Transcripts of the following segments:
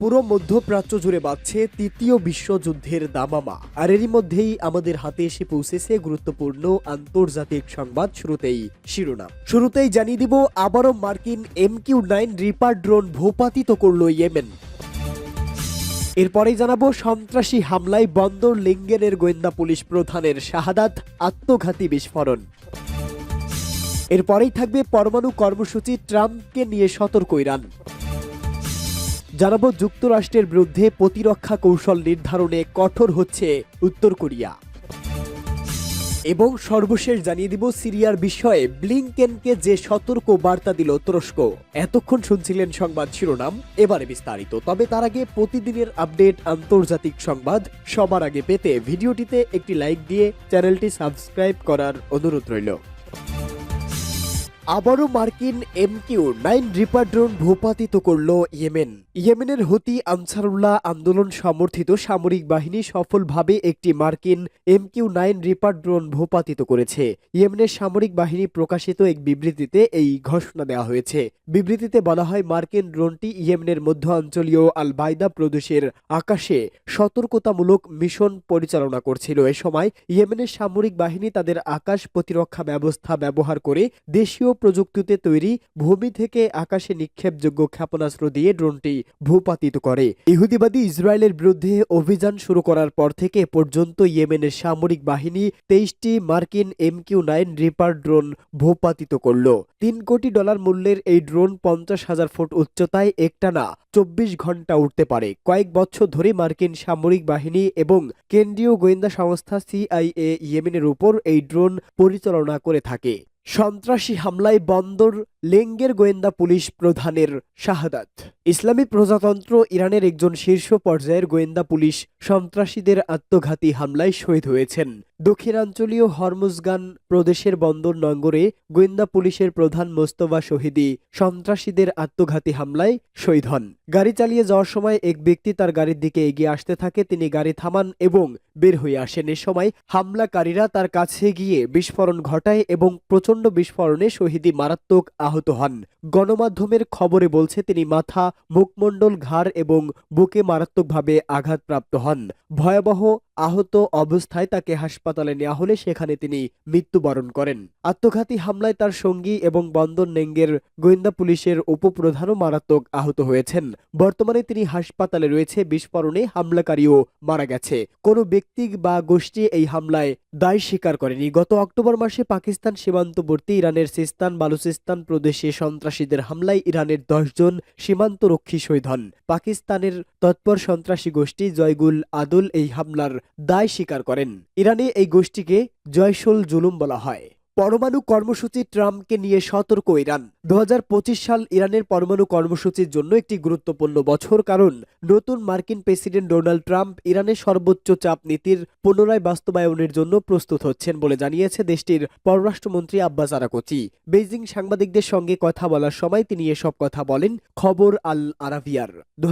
পুরো মধ্যপ্রাচ্য জুড়ে বাড়ছে তৃতীয় বিশ্বযুদ্ধের দামামা। আর এরই মধ্যেই আমাদের হাতে এসে পৌঁছেছে গুরুত্বপূর্ণ আন্তর্জাতিক সংবাদ শুরুতেই শিরোনাম। শুরুতেই জানিয়ে দিব, আবারও মার্কিন M Q nine reaper drone ভূপাতিত করল ইয়েমেন। এরপরেই জানাব, সন্ত্রাসী হামলায় বন্দর লিঙ্গেনের গোয়েন্দা পুলিশ প্রধানের শাহাদাত, আত্মঘাতী বিস্ফোরণ। এরপরেই থাকবে পরমাণু কর্মসূচি ট্রাম্পকে নিয়ে সতর্ক ইরান। জানাব যুক্তরাষ্ট্রের বিরুদ্ধে প্রতিরক্ষা কৌশল নির্ধারণে কঠোর হচ্ছে উত্তর কোরিয়া। এবং সর্বশেষ জানিয়ে দিব সিরিয়ার বিষয়ে, ব্লিংকেনকে যে সতর্ক বার্তা দিল তুরস্ক। এতক্ষণ শুনছিলেন সংবাদ শিরোনাম, এবারে বিস্তারিত। তবে তার আগে প্রতিদিনের আপডেট আন্তর্জাতিক সংবাদ, সবার আগে পেতে ভিডিওটিতে একটি লাইক দিয়ে চ্যানেলটি সাবস্ক্রাইব করার অনুরোধ রইল। আবারও মার্কিন এমকিউ নাইন রিপার ড্রোন ভূপাতিত করল ইয়েমেন। ইয়েমেনের হুতি আনসারুল্লাহ আন্দোলন সমর্থিত সামরিক বাহিনী সফলভাবে একটি মার্কিন এমকিউ নাইন রিপার ড্রোন ভূপাতিত করেছে। ইয়েমেনের সামরিক বাহিনী প্রকাশিত এক বিবৃতিতে এই ঘোষণা দেওয়া হয়েছে। বিবৃতিতে বলা হয়, মার্কিন ড্রোনটি ইয়েমেনের মধ্য অঞ্চলীয় আল বাইদা প্রদেশের আকাশে সতর্কতামূলক মিশন পরিচালনা করছিল। এ সময় ইয়েমেনের সামরিক বাহিনী তাদের আকাশ প্রতিরক্ষা ব্যবস্থা ব্যবহার করে দেশীয় প্রযুক্তিতে তৈরি ভূমি থেকে আকাশে নিক্ষেপযোগ্য ক্ষেপণাস্ত্র দিয়ে ড্রোনটি ভূপাতিত করে। ইহুদিবাদী ইসরায়েলের বিরুদ্ধে অভিযান শুরু করার পর থেকে পর্যন্ত ইয়েমেনের সামরিক বাহিনী তেইশটি মার্কিন এমকিউ নাইন রিপার ড্রোন ভূপাতিত করল। তিন কোটি ডলার মূল্যের এই ড্রোন পঞ্চাশ হাজার ফুট উচ্চতায় একটানা চব্বিশ ঘণ্টা উঠতে পারে। কয়েক বছর ধরে মার্কিন সামরিক বাহিনী এবং কেন্দ্রীয় গোয়েন্দা সংস্থা সিআইএ ইয়েমেনের উপর এই ড্রোন পরিচালনা করে থাকে। সন্ত্রাসী হামলায় বন্দর লেঙ্গের গোয়েন্দা পুলিশ প্রধানের শাহাদাত। ইসলামী প্রজাতন্ত্র ইরানের একজন শীর্ষ পর্যায়ের গোয়েন্দা পুলিশ সন্ত্রাসীদের আত্মঘাতী হামলায় শহীদ হয়েছেন। দক্ষিণাঞ্চলীয় হরমুজগান প্রদেশের বন্দর নঙ্গরে গোয়েন্দা পুলিশের প্রধান মোস্তফা শহীদি সন্ত্রাসীদের আত্মঘাতী হামলায় শহীদ হন। গাড়ি চালিয়ে যাওয়ার সময় এক ব্যক্তি তার গাড়ির দিকে এগিয়ে আসতে থাকে, তিনি গাড়ি থামান এবং বের হয়ে আসেন। এ সময় হামলাকারীরা তার কাছে গিয়ে বিস্ফোরণ ঘটায় এবং প্রচণ্ড বিস্ফোরণে শহীদি মারাত্মক আহত হন। গণমাধ্যমের খবরে বলছে তিনি মাথা মুখমণ্ডল ঘাড় এবং বুকে মারাত্মকভাবে আঘাতপ্রাপ্ত হন। ভয়াবহ আহত অবস্থায় তাকে হাসপাতালে নেওয়া হলে সেখানে তিনি মৃত্যুবরণ করেন। আত্মঘাতী হামলায় তার সঙ্গী এবং বন্দর নেঙ্গের গোয়েন্দা পুলিশের উপপ্রধানও মারাত্মক আহত হয়েছেন। বর্তমানে তিনি হাসপাতালে রয়েছে। বিস্ফোরণে হামলাকারীও মারা গেছে। কোনো ব্যক্তি বা গোষ্ঠী এই হামলায় দায় স্বীকার করেনি। গত অক্টোবর মাসে পাকিস্তান সীমান্তবর্তী ইরানের সিস্তান বালুচিস্তান প্রদেশে সন্ত্রাসীদের হামলায় ইরানের দশজন সীমান্তরক্ষী শহীদ হন। পাকিস্তানের তৎপর সন্ত্রাসী গোষ্ঠী জয়গুল আদল এই হামলার দায় স্বীকার করেন। ইরানে এই গোষ্ঠীকে জয়সুল জুলুম বলা হয়। পরমাণু কর্মসূচি ট্রাম্পকে নিয়ে সতর্ক ইরান। দু হাজার পঁচিশ সাল ইরানের পরমাণু কর্মসূচির জন্য একটি গুরুত্বপূর্ণ বছর, কারণ নতুন মার্কিন প্রেসিডেন্ট ডোনাল্ড ট্রাম্প ইরানের সর্বোচ্চ চাপ নীতির পুনরায় বাস্তবায়নের জন্য প্রস্তুত হচ্ছেন বলে জানিয়েছে দেশটির পররাষ্ট্রমন্ত্রী আব্বাস আরাকোচি। বেইজিং সাংবাদিকদের সঙ্গে কথা বলার সময় তিনি এসব কথা বলেন, খবর আল আরাবিয়ার। দু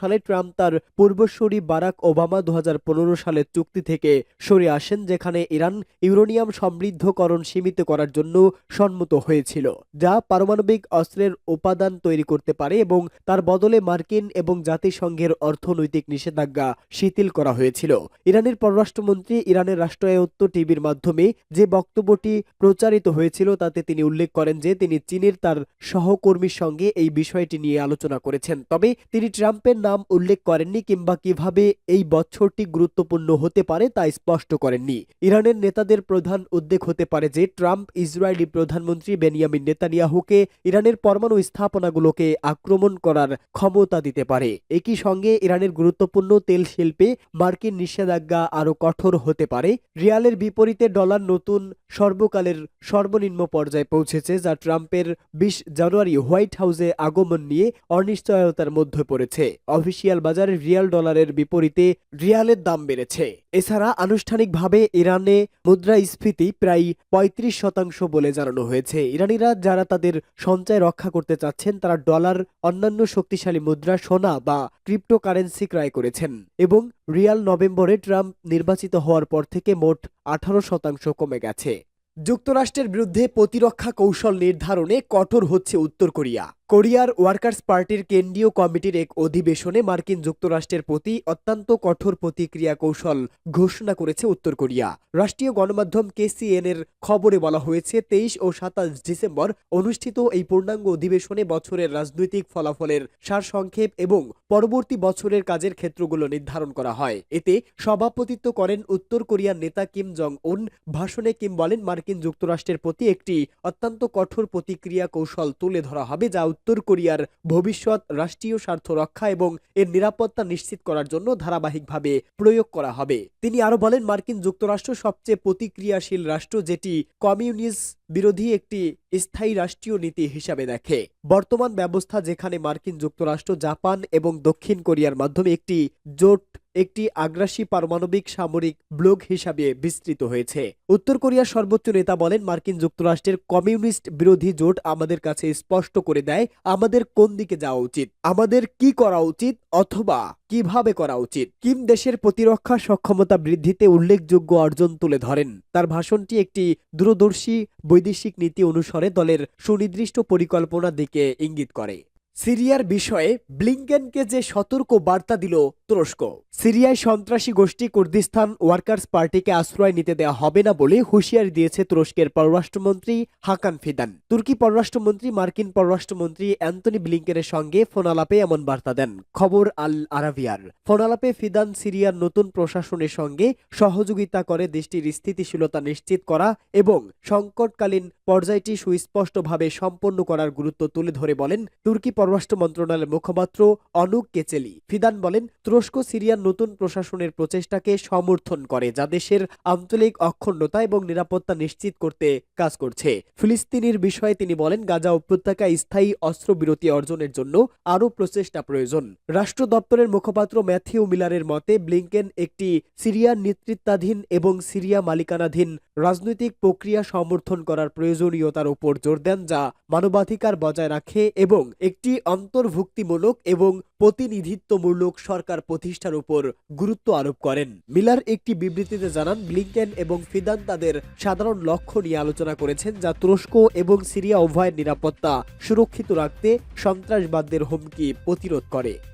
সালে ট্রাম্প তার পূর্বসূরি বারাক ওবামা দু হাজার পনেরো সালের চুক্তি থেকে সরে আসেন, যেখানে ইরান ইউরোনিয়াম সমৃদ্ধকরণ সীমিত করার জন্য সম্মত হয়েছিল, যা পারমাণবিক অস্ত্রের উপাদান তৈরি করতে পারে এবং তার বদলে মার্কিন এবং জাতিসংঘের অর্থনৈতিক নিষেধাজ্ঞা শিথিল করা হয়েছিল। ইরানের পররাষ্ট্রমন্ত্রী ইরানের রাষ্ট্রায়ত্ত টিভির মাধ্যমে যে বক্তব্যটি প্রচারিত হয়েছিল তাতে তিনি উল্লেখ করেন যে তিনি চীনের তার সহকর্মীর সঙ্গে এই বিষয়টি নিয়ে আলোচনা করেছেন। তবে তিনি ট্রাম্পের নাম উল্লেখ করেননি কিংবা কীভাবে এই বছরটি গুরুত্বপূর্ণ হতে পারে তা স্পষ্ট করেননি। ইরানের নেতাদের প্রধান উদ্বেগ হতে পারে যে ট্রাম্প ইসরায়েলি প্রধানমন্ত্রী বেনিয়ামিন নেতানিয়াহুকে ইরানের পরমাণু স্থাপনাগুলোকে আক্রমণ করার ক্ষমতা দিতে পারে। একই সঙ্গে ইরানের গুরুত্বপূর্ণ তেল শিল্পে মার্কিন নিষেধাজ্ঞা আরও কঠোর হতে পারে। রিয়ালের বিপরীতে ডলার নতুন সর্বকালের সর্বনিম্ন পর্যায়ে পৌঁছেছে, যা ট্রাম্পের বিশ জানুয়ারি হোয়াইট হাউসে আগমন নিয়ে অনিশ্চয়তার মধ্যে পড়েছে। অফিসিয়াল বাজারে রিয়াল ডলারের বিপরীতে রিয়ালের দাম বেড়েছে। এছাড়া আনুষ্ঠানিকভাবে ইরানে মুদ্রাস্ফীতি প্রায় পঁয়ত্রিশ শতাংশ বলে জানানো হয়েছে। ইরানিরা যারা তাদের সঞ্চয় রক্ষা করতে চাচ্ছেন, তারা ডলার, অন্যান্য শক্তিশালী মুদ্রা, সোনা বা ক্রিপ্টোকারেন্সি ক্রয় করেছেন এবং রিয়াল নভেম্বরে ট্রাম্প নির্বাচিত হওয়ার পর থেকে মোট আঠারো শতাংশ কমে গেছে। যুক্তরাষ্ট্রের বিরুদ্ধে প্রতিরক্ষা কৌশল নির্ধারণে কঠোর হচ্ছে উত্তর কোরিয়া। কোরিয়ার ওয়ার্কার্স পার্টির কেন্দ্রীয় কমিটির এক অধিবেশনে মার্কিন যুক্তরাষ্ট্রের প্রতি অত্যন্ত কঠোর প্রতিক্রিয়া কৌশল ঘোষণা করেছে উত্তর কোরিয়া। রাষ্ট্রীয় গণমাধ্যম কেসিএন এর খবরে বলা হয়েছে, তেইশ ও সাতাশ ডিসেম্বর অনুষ্ঠিত এই পূর্ণাঙ্গ অধিবেশনে বছরের রাজনৈতিক ফলাফলের সারসংক্ষেপ এবং পরবর্তী বছরের কাজের ক্ষেত্রগুলো নির্ধারণ করা হয়। এতে সভাপতিত্ব করেন উত্তর কোরিয়ার নেতা কিম জং উন ভাষণে কিম বলেন, মার্কিন যুক্তরাষ্ট্রের প্রতি একটি অত্যন্ত কঠোর প্রতিক্রিয়া কৌশল তুলে ধরা হবে, যা উত্তর কোরিয়ার ভবিষ্যৎ, রাষ্ট্রীয় স্বার্থ রক্ষা এবং এর নিরাপত্তা নিশ্চিত করার জন্য ধারাবাহিকভাবে প্রয়োগ করা হবে। তিনি আরও বলেন, মার্কিন যুক্তরাষ্ট্র সবচেয়ে প্রতিক্রিয়াশীল রাষ্ট্র যেটি কমিউনিস্ট বিরোধী একটি স্থায়ী রাষ্ট্রীয় নীতি হিসাবে দেখে। বর্তমান ব্যবস্থা যেখানে মার্কিন যুক্তরাষ্ট্র, জাপান এবং দক্ষিণ কোরিয়ার মাধ্যমে একটি জোট একটি আগ্রাসী পারমাণবিক সামরিক ব্লক হিসাবে বিস্তৃত হয়েছে। উত্তর কোরিয়ার সর্বোচ্চ নেতা বলেন, মার্কিন যুক্তরাষ্ট্রের কমিউনিস্ট বিরোধী জোট আমাদের কাছে স্পষ্ট করে দেয়, আমাদের কোন দিকে যাওয়া উচিত, আমাদের কি করা উচিত অথবা কীভাবে করা উচিত। কিম দেশের প্রতিরক্ষা সক্ষমতা বৃদ্ধিতে উল্লেখযোগ্য অর্জন তুলে ধরেন। তার ভাষণটি একটি দূরদর্শী বৈদেশিক নীতি অনুসারে দলের সুনির্দিষ্ট পরিকল্পনার দিকে ইঙ্গিত করে। সিরিয়ার বিষয়ে ব্লিংকেনকে যে সতর্ক বার্তা দিল তুরস্ক, সিরিয়ায় সন্ত্রাসী গোষ্ঠী কুর্দিস্তান ওয়ার্কার্স পার্টিকে আশ্রয় নিতে দেওয়া হবে না বলে হুঁশিয়ারি দিয়েছে তুরস্কের পররাষ্ট্রমন্ত্রী হাকান ফিদান। তুর্কি পররাষ্ট্রমন্ত্রী, মার্কিন পররাষ্ট্রমন্ত্রী অ্যান্টনি ব্লিংকেনের সঙ্গে ফোনালাপে এমন বার্তা দেন। খবর আল আরাবিয়ার। ফোনালাপে ফিদান সিরিয়ার নতুন প্রশাসনের সঙ্গে সহযোগিতা করে দেশটির স্থিতিশীলতা নিশ্চিত করা এবং সংকটকালীন পর্যায়টি সুস্পষ্টভাবে সম্পন্ন করার গুরুত্ব তুলে ধরে বলেন তুর্কি পররাষ্ট্র মন্ত্রণালয়ের মুখপাত্র অনুক কেচেলি। ফিদান বলেন, তুরস্ক সিরিয়ার নতুন প্রশাসনের প্রচেষ্টাকে সমর্থন করে যা দেশের আঞ্চলিক অখণ্ডতা এবং নিরাপত্তা নিশ্চিত করতে কাজ করছে। ফিলিস্তিনির বিষয়ে তিনি বলেন, গাজা উপত্যকায় স্থায়ী অস্ত্রবিরতি অর্জনের জন্য আরও প্রচেষ্টা প্রয়োজন। রাষ্ট্র দপ্তরের মুখপাত্র ম্যাথিউ মিলারের মতে, ব্লিংকেন একটি সিরিয়ার নেতৃত্বাধীন এবং সিরিয়া মালিকানাধীন রাজনৈতিক প্রক্রিয়া সমর্থন করার প্রয়োজনীয়তার উপর জোর দেন যা মানবাধিকার বজায় রাখে এবং একটি অন্তর্ভুক্তিমূলক এবং প্রতিনিধিত্বমূলক সরকার প্রতিষ্ঠার উপর গুরুত্ব আরোপ করেন। মিলার একটি বিবৃতিতে জানান, ব্লিংকেন এবং ফিদান তাদের সাধারণ লক্ষ্য নিয়ে আলোচনা করেছেন যা তুরস্ক এবং সিরিয়া উভয়ের নিরাপত্তা সুরক্ষিত রাখতে সন্ত্রাসবাদদের হুমকি প্রতিরোধ করে।